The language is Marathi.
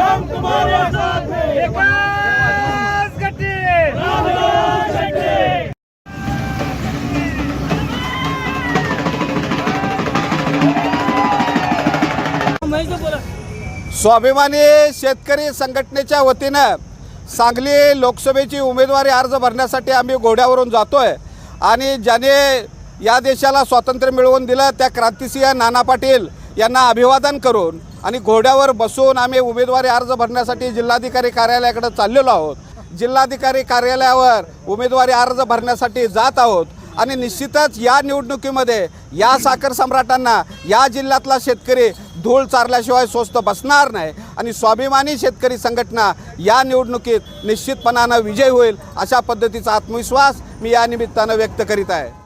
हम तुम्हारे साथ हैं स्वाभिमानी शेतकरी संघटनेच्या वतीनं सांगली लोकसभेची उमेदवारी अर्ज भरण्यासाठी आम्ही घोड्यावरून जातो आहे आणि ज्याने या देशाला स्वातंत्र्य मिळवून दिलं त्या क्रांतिसिंह नाना पाटील यांना अभिवादन करून आणि घोड्यावर बसून आम्ही उमेदवारी अर्ज भरण्यासाठी जिल्हाधिकारी कार्यालयाकडे चाललेलो आहोत. जिल्हाधिकारी कार्यालयावर उमेदवारी अर्ज भरण्यासाठी जात आहोत. आणि निश्चितच या निवडणुकीमध्ये या साखर सम्राटांना या जिल्ह्यातला शेतकरी धूळ चारल्याशिवाय स्वस्त बसणार नाही. आणि स्वाभिमानी शेतकरी संघटना या निवडणुकीत निश्चितपणानं विजय होईल अशा पद्धतीचा आत्मविश्वास मी या निमित्तानं व्यक्त करीत आहे.